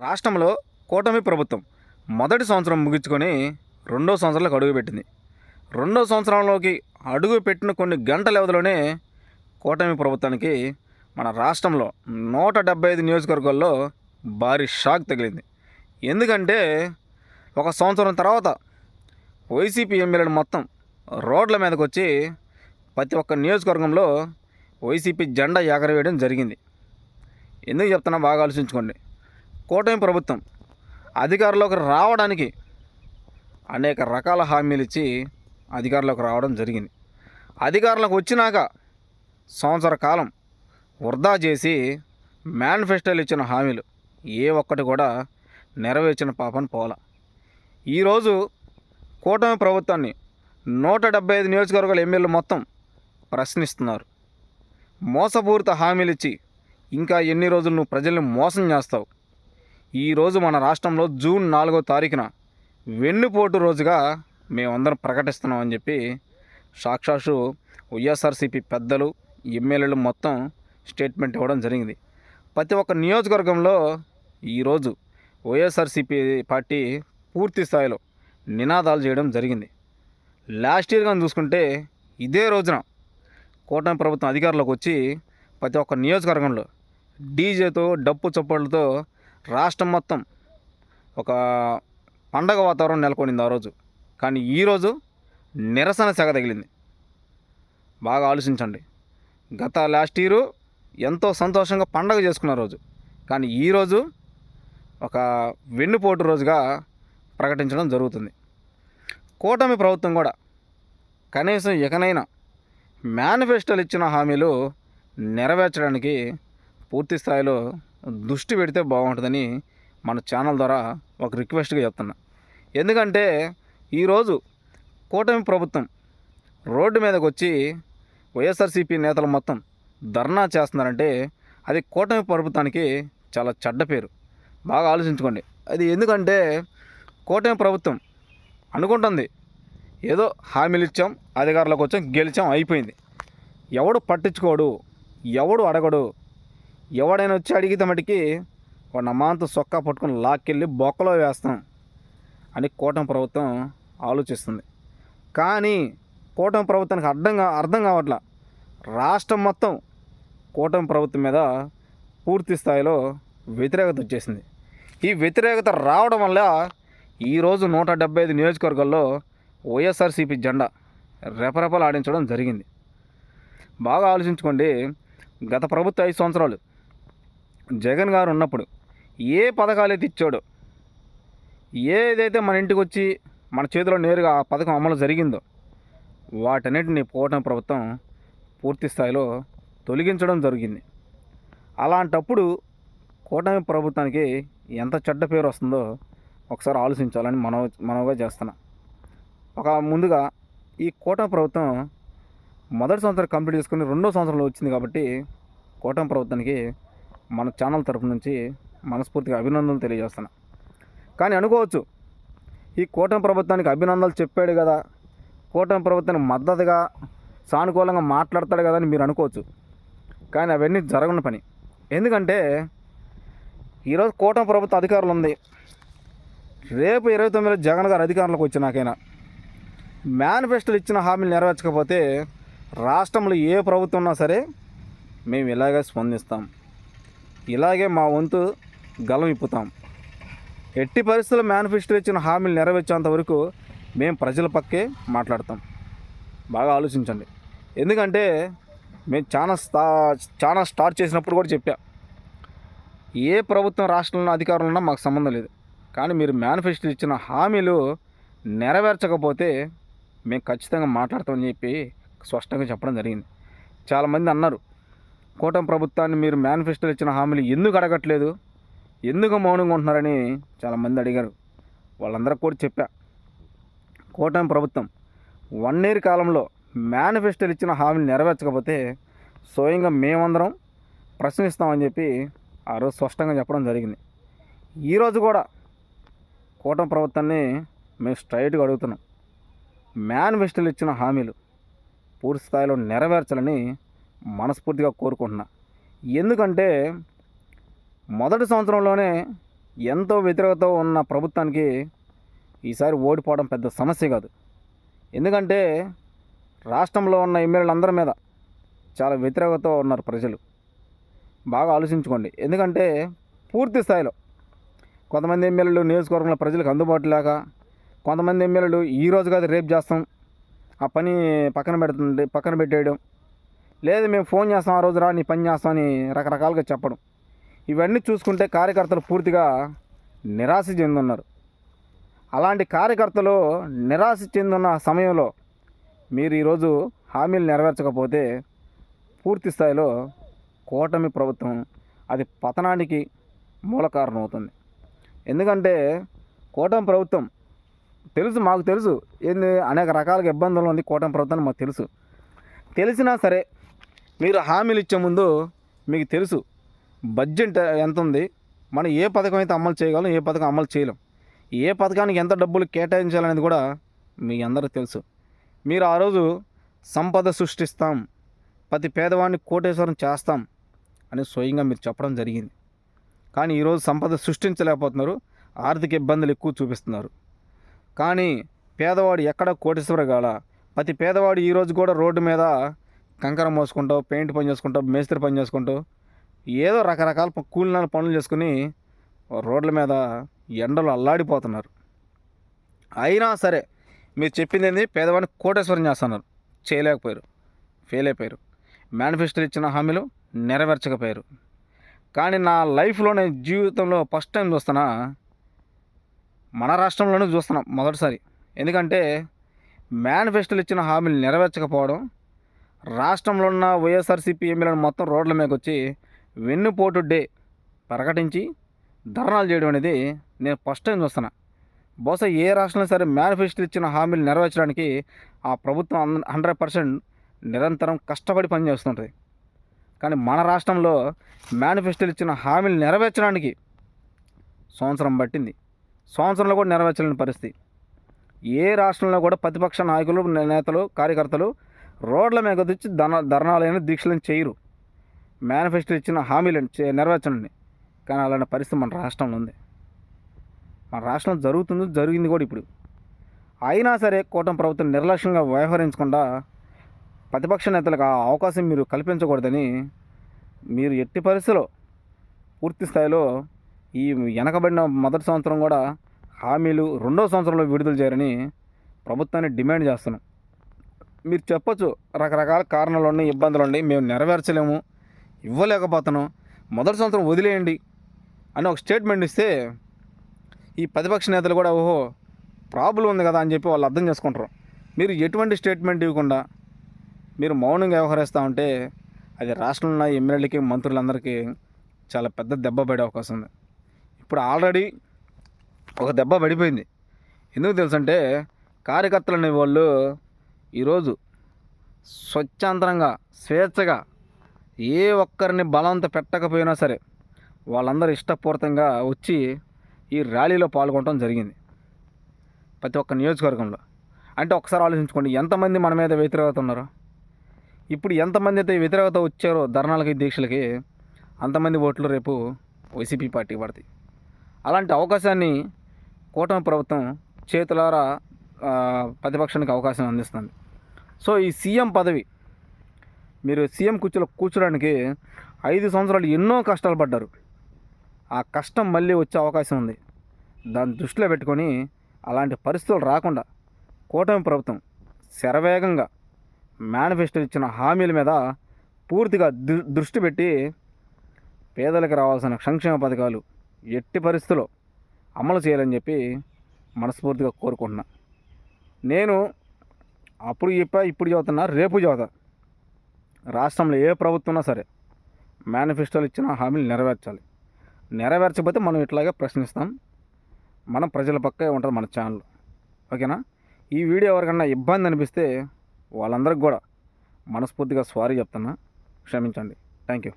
రాష్ట్రంలో కూటమి ప్రభుత్వం మొదటి సంవత్సరం ముగించుకొని రెండో సంవత్సరంలోకి అడుగుపెట్టింది రెండో సంవత్సరంలోకి అడుగు పెట్టిన కొన్ని గంటల వ్యవధిలోనే కూటమి ప్రభుత్వానికి మన రాష్ట్రంలో నూట డెబ్బై ఐదు నియోజకవర్గాల్లో భారీ షాక్ తగిలింది. ఎందుకంటే ఒక సంవత్సరం తర్వాత వైసీపీ ఎమ్మెల్యేలు మొత్తం రోడ్ల మీదకి వచ్చి ప్రతి ఒక్క నియోజకవర్గంలో వైసీపీ జెండా ఎగరవేయడం జరిగింది. ఎందుకు చెప్తున్నా బాగా ఆలోచించుకోండి. కూటమి ప్రభుత్వం అధికారంలోకి రావడానికి అనేక రకాల హామీలు ఇచ్చి అధికారంలోకి రావడం జరిగింది. అధికారంలోకి వచ్చినాక సంవత్సర కాలం వృధా చేసి మేనిఫెస్టోలు ఇచ్చిన హామీలు ఏ ఒక్కటి కూడా నెరవేర్చిన పాపం పోల. ఈరోజు కూటమి ప్రభుత్వాన్ని నూట డెబ్బై ఐదు నియోజకవర్గాల ఎమ్మెల్యేలు మొత్తం ప్రశ్నిస్తున్నారు. మోసపూరిత హామీలు ఇచ్చి ఇంకా ఎన్ని రోజులు నువ్వు ప్రజల్ని మోసం చేస్తావు? ఈరోజు మన రాష్ట్రంలో జూన్ నాలుగో తారీఖున వెన్నుపోటు రోజుగా మేమందరం ప్రకటిస్తున్నామని చెప్పి సాక్షాషు వైఎస్ఆర్సీపీ పెద్దలు ఎమ్మెల్యేలు మొత్తం స్టేట్మెంట్ ఇవ్వడం జరిగింది. ప్రతి ఒక్క నియోజకవర్గంలో ఈరోజు వైఎస్ఆర్సీపీ పార్టీ పూర్తి స్థాయిలో నినాదాలు చేయడం జరిగింది. లాస్ట్ ఇయర్ కానీ చూసుకుంటే ఇదే రోజున కూటమి ప్రభుత్వం అధికారంలోకి వచ్చి ప్రతి ఒక్క నియోజకవర్గంలో డీజేతో డప్పు చప్పట్లతో రాష్ట్రం మొత్తం ఒక పండగ వాతావరణం నెలకొనింది ఆ రోజు. కానీ ఈరోజు నిరసన సెగ తగిలింది. బాగా ఆలోచించండి. గత లాస్ట్ ఇయర్ ఎంతో సంతోషంగా పండగ చేసుకున్న రోజు. కానీ ఈరోజు ఒక వెన్నుపోటు రోజుగా ప్రకటించడం జరుగుతుంది. కూటమి ప్రభుత్వం కూడా కనీసం ఇకనైనా మేనిఫెస్టోలు ఇచ్చిన హామీలు నెరవేర్చడానికి పూర్తి స్థాయిలో దృష్టి పెడితే బాగుంటుందని మన ఛానల్ ద్వారా ఒక రిక్వెస్ట్గా చెప్తున్నా. ఎందుకంటే ఈరోజు కూటమి ప్రభుత్వం రోడ్డు మీదకి వచ్చి వైఎస్ఆర్సీపీ నేతలు మొత్తం ధర్నా చేస్తున్నారంటే అది కూటమి ప్రభుత్వానికి చాలా చెడ్డ పేరు. బాగా ఆలోచించుకోండి. అది ఎందుకంటే కూటమి ప్రభుత్వం అనుకుంటుంది ఏదో హామీలు ఇచ్చాం అధికారులకు వచ్చాం గెలిచాం అయిపోయింది. ఎవడు పట్టించుకోడు ఎవడు అడగడు ఎవడైనా వచ్చి అడిగితే మటుకి వాడిని అమాంత సొక్కా పట్టుకొని లాక్కెళ్ళి బొక్కలో వేస్తాం అని కూటమి ప్రభుత్వం ఆలోచిస్తుంది. కానీ కూటమి ప్రభుత్వానికి అర్థం అర్థం కావట్లా. రాష్ట్రం మొత్తం కూటమి ప్రభుత్వం మీద పూర్తి స్థాయిలో వ్యతిరేకత వచ్చేసింది. ఈ వ్యతిరేకత రావడం వల్ల ఈరోజు నూట డెబ్బై ఐదు నియోజకవర్గాల్లో వైఎస్ఆర్సీపీ జెండా రెపరెపలు ఆడించడం జరిగింది. బాగా ఆలోచించుకోండి గత ప్రభుత్వ ఐదు సంవత్సరాలు జగన్ గారు ఉన్నప్పుడు ఏ పథకాలు అయితే ఇచ్చాడో ఏదైతే మన ఇంటికి వచ్చి మన చేతిలో నేరుగా ఆ పథకం అమలు జరిగిందో వాటన్నిటిని పోవటం ప్రభుత్వం పూర్తి స్థాయిలో తొలగించడం జరిగింది. అలాంటప్పుడు కూటమి ప్రభుత్వానికి ఎంత చెడ్డ పేరు వస్తుందో ఒకసారి ఆలోచించాలని మనవ మనవగా చేస్తున్నా. ఒక ముందుగా ఈ కూటమి ప్రభుత్వం మొదటి సంవత్సరం కంప్లీట్ చేసుకుని రెండో సంవత్సరంలో వచ్చింది కాబట్టి కూటమి ప్రభుత్వానికి మన ఛానల్ తరపు నుంచి మనస్ఫూర్తిగా అభినందనలు తెలియజేస్తున్నా. కానీ అనుకోవచ్చు ఈ కూటమి ప్రభుత్వానికి అభినందనలు చెప్పాడు కదా కూటమి ప్రభుత్వానికి మద్దతుగా సానుకూలంగా మాట్లాడతాడు కదా అని మీరు అనుకోవచ్చు. కానీ అవన్నీ జరగని పని. ఎందుకంటే ఈరోజు కూటమి ప్రభుత్వ అధికారులు ఉంది. రేపు ఇరవై తొమ్మిదిలో జగన్ గారు అధికారంలోకి వచ్చినాకైనా మేనిఫెస్టోలు ఇచ్చిన హామీలు నెరవేర్చకపోతే రాష్ట్రంలో ఏ ప్రభుత్వం ఉన్నా సరే మేము ఇలాగే స్పందిస్తాం. ఇలాగే మా వంతు గలం ఇప్పుతాం. ఎట్టి పరిస్థితుల్లో మేనిఫెస్టో ఇచ్చిన హామీలు నెరవేర్చేంత వరకు మేము ప్రజల పక్కే మాట్లాడతాం. బాగా ఆలోచించండి. ఎందుకంటే మేము చాలా స్థా చాలా స్టార్ట్ చేసినప్పుడు కూడా చెప్పా. ఏ ప్రభుత్వం రాష్ట్రంలో అధికారంలో ఉన్నా మాకు సంబంధం లేదు. కానీ మీరు మేనిఫెస్టో ఇచ్చిన హామీలు నెరవేర్చకపోతే మేము ఖచ్చితంగా మాట్లాడతామని చెప్పి స్పష్టంగా చెప్పడం జరిగింది. చాలామంది అన్నారు. కూటమి ప్రభుత్వాన్ని మీరు మేనిఫెస్టోలు ఇచ్చిన హామీలు ఎందుకు అడగట్లేదు? ఎందుకు మౌనంగా ఉంటున్నారని చాలామంది అడిగారు. వాళ్ళందరికీ కూడా చెప్పా. కూటమి ప్రభుత్వం వన్ ఇయర్ కాలంలో మేనిఫెస్టోలు ఇచ్చిన హామీలు నెరవేర్చకపోతే స్వయంగా మేమందరం ప్రశ్నిస్తామని చెప్పి ఆ రోజు స్పష్టంగా చెప్పడం జరిగింది. ఈరోజు కూడా కూటమి ప్రభుత్వాన్ని మేము స్ట్రైట్గా అడుగుతున్నాం. మేనిఫెస్టోలు ఇచ్చిన హామీలు పూర్తి స్థాయిలో నెరవేర్చాలని మనస్ఫూర్తిగా కోరుకుంటున్నా. ఎందుకంటే మొదటి సంవత్సరంలోనే ఎంతో వ్యతిరేకత ఉన్న ప్రభుత్వానికి ఈసారి ఓడిపోవడం పెద్ద సమస్య కాదు. ఎందుకంటే రాష్ట్రంలో ఉన్న ఎమ్మెల్యేలందరి మీద చాలా వ్యతిరేకత ఉన్నారు ప్రజలు. బాగా ఆలోచించుకోండి. ఎందుకంటే పూర్తి స్థాయిలో కొంతమంది ఎమ్మెల్యేలు నియోజకవర్గంలో ప్రజలకు అందుబాటు లేక కొంతమంది ఎమ్మెల్యేలు ఈ రోజు కాదు రేపు చేస్తాం. ఆ పని పక్కన పెడుతుంది పక్కన పెట్టేయడం లేదు మేము ఫోన్ చేస్తాం ఆ రోజు రా నీ పని చేస్తామని రకరకాలుగా చెప్పడం. ఇవన్నీ చూసుకుంటే కార్యకర్తలు పూర్తిగా నిరాశ చెందున్నారు. అలాంటి కార్యకర్తలు నిరాశ చెందున్న సమయంలో మీరు ఈరోజు హామీలు నెరవేర్చకపోతే పూర్తి స్థాయిలో కూటమి ప్రభుత్వం అది పతనానికి మూల కారణం అవుతుంది. ఎందుకంటే కూటమి ప్రభుత్వం తెలుసు మాకు తెలుసు. ఏంది అనేక రకాలుగా ఇబ్బందులు ఉంది కూటమి ప్రభుత్వం మాకు తెలుసు. తెలిసినా సరే మీరు హామీలు ఇచ్చే ముందు మీకు తెలుసు బడ్జెట్ ఎంత ఉంది? మనం ఏ పథకం అయితే అమలు చేయగలం ఏ పథకం అమలు చేయలేం. ఏ పథకానికి ఎంత డబ్బులు కేటాయించాలనేది కూడా మీ అందరూ తెలుసు. మీరు ఆ రోజు సంపద సృష్టిస్తాం ప్రతి పేదవాడిని కోటేశ్వరం చేస్తాం అని స్వయంగా మీరు చెప్పడం జరిగింది. కానీ ఈరోజు సంపద సృష్టించలేకపోతున్నారు ఆర్థిక ఇబ్బందులు ఎక్కువ చూపిస్తున్నారు. కానీ పేదవాడు ఎక్కడ కోటేశ్వర గాల? ప్రతి పేదవాడు ఈరోజు కూడా రోడ్డు మీద కంకర మోసుకుంటూ పెయింట్ పని చేసుకుంటూ మేస్త్రి పని చేసుకుంటూ ఏదో రకరకాల ప- కూలినాల పనులు చేసుకుని రోడ్ల మీద ఎండలు అల్లాడిపోతున్నారు. అయినా సరే మీరు చెప్పింది ఏంది? పేదవాడిని కోటేశ్వరం చేస్తున్నారు. చేయలేకపోయారు. ఫెయిల్ అయిపోయారు. మేనిఫెస్టోలు ఇచ్చిన హామీలు నెరవేర్చకపోయారు. కానీ నా లైఫ్లో నేను జీవితంలో ఫస్ట్ టైం చూస్తున్నా మన రాష్ట్రంలోనే చూస్తున్నాం మొదటిసారి. ఎందుకంటే మేనిఫెస్టోలు ఇచ్చిన హామీలు నెరవేర్చకపోవడం రాష్ట్రంలో ఉన్న వైఎస్ఆర్సీపీ ఎమ్మెల్యేలు మొత్తం రోడ్ల మీదకి వచ్చి వెన్నుపోటు డే ప్రకటించి ధర్నాలు చేయడం అనేది నేను ఫస్ట్ టైం చూస్తున్నా. బహుశా ఏ రాష్ట్రంలో సరే మేనిఫెస్టోలు ఇచ్చిన హామీలు నెరవేర్చడానికి ఆ ప్రభుత్వం హండ్రెడ్ పర్సెంట్ నిరంతరం కష్టపడి పనిచేస్తుంటుంది. కానీ మన రాష్ట్రంలో మేనిఫెస్టోలు ఇచ్చిన హామీలు నెరవేర్చడానికి సంవత్సరం పట్టింది. సంవత్సరంలో కూడా నెరవేర్చలేని పరిస్థితి. ఏ రాష్ట్రంలో కూడా ప్రతిపక్ష నాయకులు నేతలు కార్యకర్తలు రోడ్ల మీద వచ్చి ధన ధర్నాలైన దీక్షలను చేయరు. మేనిఫెస్టో ఇచ్చిన హామీలను చే- నెరవేర్చండి కానీ అలాంటి పరిస్థితి మన రాష్ట్రంలో ఉంది. మన రాష్ట్రంలో జరుగుతుంది జరిగింది కూడా ఇప్పుడు. అయినా సరే కూటమి ప్రభుత్వం నిర్లక్ష్యంగా వ్యవహరించకుండా ప్రతిపక్ష నేతలకు ఆ అవకాశం మీరు కల్పించకూడదని మీరు ఎట్టి పరిస్థితిలో పూర్తి స్థాయిలో ఈ వెనకబడిన మొదటి సంవత్సరం కూడా హామీలు రెండో సంవత్సరంలో విడుదల చేయాలని ప్రభుత్వాన్ని డిమాండ్ చేస్తున్నాం. మీరు చెప్పొచ్చు రకరకాల కారణాలు ఉన్నాయి ఇబ్బందులు ఉన్నాయి మేము నెరవేర్చలేము ఇవ్వలేకపోతున్నాం మొదటి సంవత్సరం వదిలేయండి అని ఒక స్టేట్మెంట్ ఇస్తే ఈ ప్రతిపక్ష నేతలు కూడా ఓహో ప్రాబ్లం ఉంది కదా అని చెప్పి వాళ్ళు అర్థం చేసుకుంటారు. మీరు ఎటువంటి స్టేట్మెంట్ ఇవ్వకుండా మీరు మౌనంగా వ్యవహరిస్తూ ఉంటే అది రాష్ట్రంలో ఉన్న ఎమ్మెల్యేలకి మంత్రులందరికీ చాలా పెద్ద దెబ్బ పడే అవకాశం ఉంది. ఇప్పుడు ఆల్రెడీ ఒక దెబ్బ పడిపోయింది. ఎందుకు తెలుసంటే కార్యకర్తలు అనే వాళ్ళు ఈరోజు స్వచ్ఛాంతరంగా స్వేచ్ఛగా ఏ ఒక్కరిని బలవంత పెట్టకపోయినా సరే వాళ్ళందరూ ఇష్టపూర్తంగా వచ్చి ఈ ర్యాలీలో పాల్గొనడం జరిగింది. ప్రతి ఒక్క నియోజకవర్గంలో. అంటే ఒకసారి ఆలోచించుకోండి ఎంతమంది మన మీద వ్యతిరేకత ఉన్నారో? ఇప్పుడు ఎంతమంది అయితే వ్యతిరేకత వచ్చారో ధర్నాలకి దీక్షలకి అంతమంది ఓట్లు రేపు వైసీపీ పార్టీకి పడతాయి. అలాంటి అవకాశాన్ని కూటమి ప్రభుత్వం చేతులారా ప్రతిపక్షానికి అవకాశం అందిస్తుంది. సో ఈ సీఎం పదవి మీరు సీఎం కూర్చోలో కూర్చోడానికి ఐదు సంవత్సరాలు ఎన్నో కష్టాలు పడ్డారు. ఆ కష్టం మళ్ళీ వచ్చే అవకాశం ఉంది. దాన్ని దృష్టిలో పెట్టుకొని అలాంటి పరిస్థితులు రాకుండా కూటమి ప్రభుత్వం శరవేగంగా మేనిఫెస్టో ఇచ్చిన హామీల మీద పూర్తిగా దృష్టి పెట్టి పేదలకు రావాల్సిన సంక్షేమ పథకాలు ఎట్టి పరిస్థితుల్లో అమలు చేయాలని చెప్పి మనస్ఫూర్తిగా కోరుకుంటున్నా. నేను అప్పుడు చెప్పా ఇప్పుడు చదువుతున్నా రేపు చదువుతా. రాష్ట్రంలో ఏ ప్రభుత్వం ఉన్నా సరే మేనిఫెస్టోలు ఇచ్చిన హామీలు నెరవేర్చాలి. నెరవేర్చకపోతే మనం ఇట్లాగే ప్రశ్నిస్తాం. మనం ప్రజల పక్కే ఉంటుంది మన ఛానల్. ఓకేనా? ఈ వీడియో ఎవరికన్నా ఇబ్బంది అనిపిస్తే వాళ్ళందరికి కూడా మనస్ఫూర్తిగా సారీ చెప్తున్నా. క్షమించండి. Thank you